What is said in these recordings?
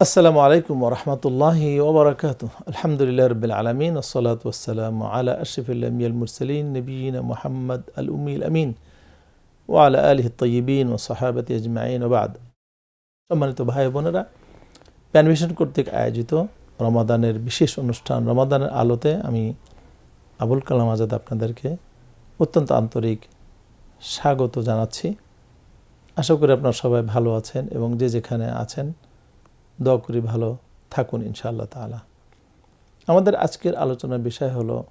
আসসালামু আলাইকুম ওরহমতুল্লাহি ওবরাকাত আলহামদুলিল্লাহ রবিল আলমিন ওসলাত ওসালাম আলা আশরফুল্লামিয়াল মুরসলিন নবীন মোহাম্মদ আল উমিল আমিন ও আলা আলহ তয়িবিন ও সাহাবতি আজমাইন ওবাদ সম্মানিত ভাই বোনেরা প্যানভিশন কর্তৃক আয়োজিত রমাদানের বিশেষ অনুষ্ঠান রমাদানের আলোতে আমি আবুল কালাম আজাদ আপনাদেরকে অত্যন্ত আন্তরিক স্বাগত জানাচ্ছি। আশা করি আপনারা সবাই ভালো আছেন এবং যে যেখানে আছেন দোয়া করি ভালো থাকুন ইনশাআল্লাহ তালা আমাদের আজকের আলোচনার বিষয় হলো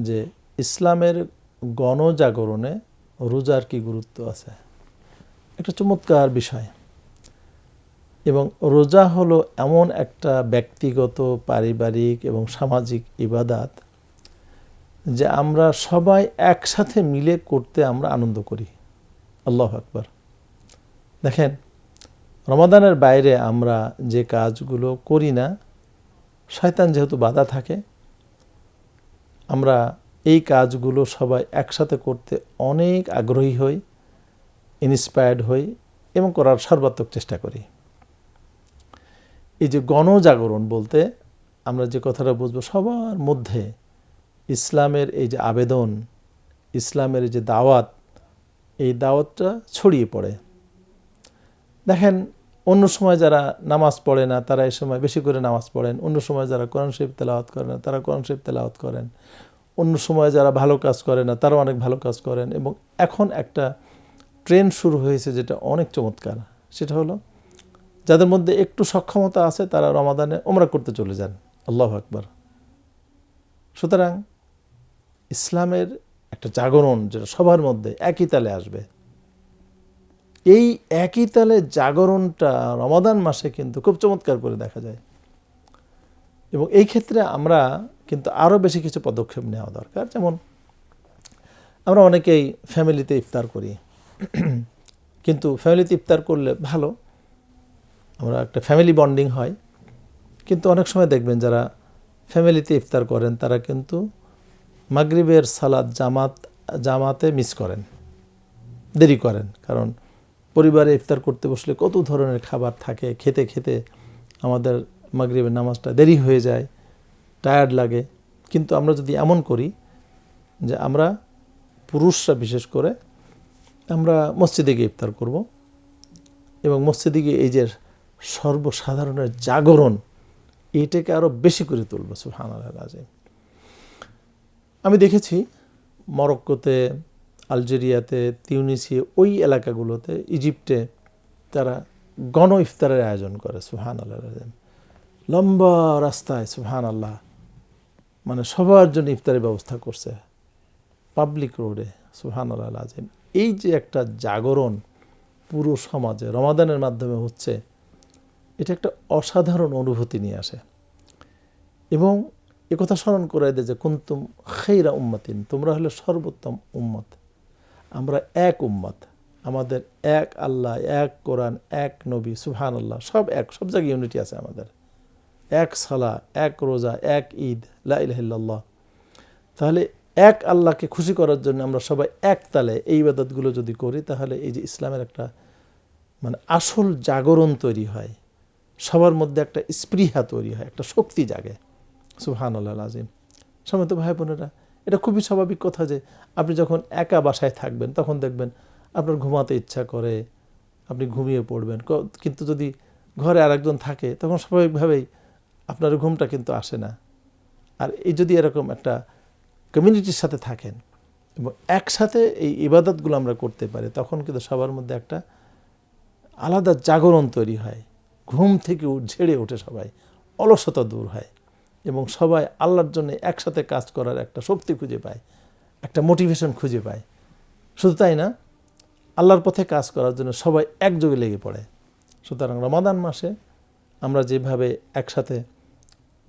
যে ইসলামের গণজাগরণে রোজার কি গুরুত্ব আছে? একটা চমৎকার বিষয়। এবং রোজা হলো এমন একটা ব্যক্তিগত, পারিবারিক এবং সামাজিক ইবাদাত যে আমরা সবাই একসাথে মিলে করতে আমরা আনন্দ করি। আল্লাহ আকবার। দেখেন রমাদানের বাইরে আমরা যে কাজগুলো করি না, শয়তান যেহেতু বাধা থাকে, আমরা এই কাজগুলো সবাই একসাথে করতে অনেক আগ্রহী হই ইন্সপায়ার্ড হই এবং করার সর্বাত্মক চেষ্টা করি। এই যে গণজাগরণ বলতে আমরা যে কথাটা বুঝব সবার মধ্যে ইসলামের এই যে আবেদন, ইসলামের যে দাওয়াত, এই দাওয়াতটা ছড়িয়ে পড়ে। দেখেন অন্য সময় যারা নামাজ পড়ে না, তারা এই সময় বেশি করে নামাজ পড়েন। অন্য সময় যারা কোরআন শরীফ তেলাওয়াত করে না, তারা কোরআন শরীফ তেলাওয়াত করেন। অন্য সময় যারা ভালো কাজ করে না, তারাও অনেক ভালো কাজ করেন। এবং এখন একটা ট্রেন্ড শুরু হয়েছে যেটা অনেক চমৎকার। সেটা হলো, যাদের মধ্যে একটু সক্ষমতা আছে, তারা রমাদানে ওমরা করতে চলে যান। আল্লাহ আকবর। সুতরাং ইসলামের একটা জাগরণ যেটা সবার মধ্যে একই তালে আসবে। এই একই তালে জাগরণটা রমাদান মাসে কিন্তু খুব চমৎকার করে দেখা যায়। এবং এই ক্ষেত্রে আমরা কিন্তু আরও বেশি কিছু পদক্ষেপ নেওয়া দরকার। যেমন আমরা অনেকেই ফ্যামিলিতে ইফতার করি। কিন্তু ফ্যামিলিতে ইফতার করলে ভালো। আমরা একটা ফ্যামিলি বন্ডিং হয়। কিন্তু অনেক সময় দেখবেন যারা ফ্যামিলিতে ইফতার করেন, তারা কিন্তু মাগরিবের সালাদ জামাত, জামাতে মিস করেন। দেরি করেন। কারণ পরিবারে ইফতার করতে বসলে কত ধরনের খাবার থাকে, খেতে খেতে আমাদের মাগরিবের নামাজটা দেরি হয়ে যায় টায়ার্ড লাগে। কিন্তু আমরা যদি এমন করি যে আমরা পুরুষরা বিশেষ করে আমরা মসজিদে গিয়ে ইফতার করব এবং মসজিদে গিয়ে এই যে সর্বসাধারণের জাগরণ এটাকে আরও বেশি করে তুলব সুহান আল্লাহ আমি দেখেছি মরক্কোতে আলজেরিয়াতে, তিউনিসিয়া, ওই এলাকাগুলোতে, ইজিপ্টে তারা গণ ইফতারের আয়োজন করে সুহান আল্লাহ লম্বা রাস্তায় সুহান আল্লাহ মানে সবার জন্য ইফতারের ব্যবস্থা করছে। পাবলিক রোডে সুহান আল্লাহ আজিম এই যে একটা জাগরণ পুরো সমাজে, রমাদানের মাধ্যমে হচ্ছে, এটা একটা অসাধারণ অনুভূতি নিয়ে আসে। এবং একথা স্মরণ করে দেয় যে, কুন্তুম খেইরা উম্মাতিন তোমরা হলে সর্বোত্তম উম্মত। আমরা এক উম্মত। আমাদের এক আল্লাহ, এক কোরআন, এক নবী সুহান আল্লাহ সব এক, সব জায়গায় ইউনিটি আছে আমাদের। এক সালা এক রোজা, এক ঈদ লাহ তাহলে এক আল্লাহকে খুশি করার জন্য আমরা সবাই এক তালে এই ইবাদতগুলো যদি করি, তাহলে এই যে ইসলামের একটা মানে আসল জাগরণ তৈরি হয়। সবার মধ্যে একটা স্পৃহা তৈরি হয়, একটা শক্তি জাগে। সুহান আল্লাহ আজিম সময় তো ভাই বোনেরা এটা খুবই স্বাভাবিক কথা যে আপনি যখন একা বাসায় থাকবেন, তখন দেখবেন আপনার ঘুমাতে ইচ্ছা করে, আপনি ঘুমিয়ে পড়বেন। কিন্তু যদি ঘরে আরেকজন থাকে, তখন স্বাভাবিকভাবেই আপনার ঘুমটা কিন্তু আসে না। আর এই যদি এরকম একটা কমিউনিটির সাথে থাকেন এবং একসাথে এই ইবাদতগুলো আমরা করতে পারি, তখন কিন্তু সবার মধ্যে একটা আলাদা জাগরণ তৈরি হয়। ঘুম থেকে ঝেড়ে ওঠে সবাই। অলসতা দূর হয়। এবং সবাই আল্লাহর জন্য একসাথে কাজ করার একটা শক্তি খুঁজে পায়, একটা মোটিভেশন খুঁজে পায়। শুধু তাই না, আল্লাহর পথে কাজ করার জন্য সবাই একযোগে লেগে পড়ে। সুতরাং রমাদান মাসে আমরা যেভাবে একসাথে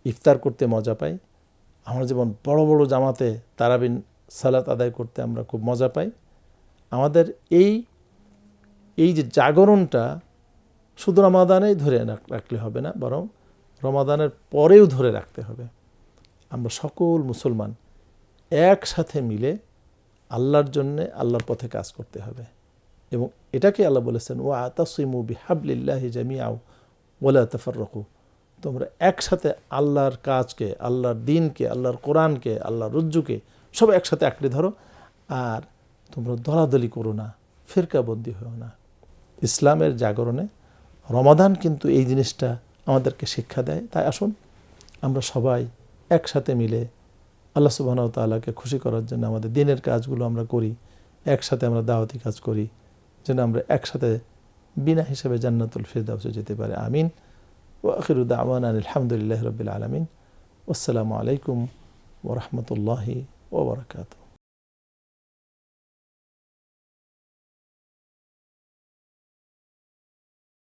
ইফতার করতে মজা পাই, আমরা যেমন বড় বড় জামাতে তারাবিন সালাত আদায় করতে আমরা খুব মজা পাই। আমাদের এই এই যে জাগরণটা শুধু রমাদানেই ধরে রাখলে হবে না, বরং রমাদানের পরেও ধরে রাখতে হবে। আমরা সকল মুসলমান একসাথে মিলে আল্লাহর জন্যে আল্লাহর পথে কাজ করতে হবে। এবং এটাকে আল্লাহ বলেছেন ও আতাসিমু বিহাবলিল্লাহি জামিয়াও ওলা তফরকু তোমরা একসাথে আল্লাহর কাজকে, আল্লাহর দিনকে, আল্লাহর কোরআনকে, আল্লাহর রজ্জুকে সব একসাথে আঁকড়ে ধরো। আর তোমরা দলাদলি করো না, ফিরকাবন্দি হও না। ইসলামের জাগরণে রমাদান কিন্তু এই জিনিসটা আমাদেরকে শিক্ষা দেয়। তাই আসুন আমরা সবাই একসাথে মিলে আল্লাহ সুবাহ তাল্লাহকে খুশি করার জন্য আমাদের দিনের কাজগুলো আমরা করি, একসাথে আমরা দাওয়াতি কাজ করি, যেন আমরা একসাথে বিনা হিসেবে জান্নাতুল ফিরদাউসে যেতে পারে। আমিন। ও আখিরুদ্দা আমান আলহামদুলিল্লাহ রবিল আলমিন। আসসালামু আলাইকুম ওরহমতুল্লাহি ওবরাকাতু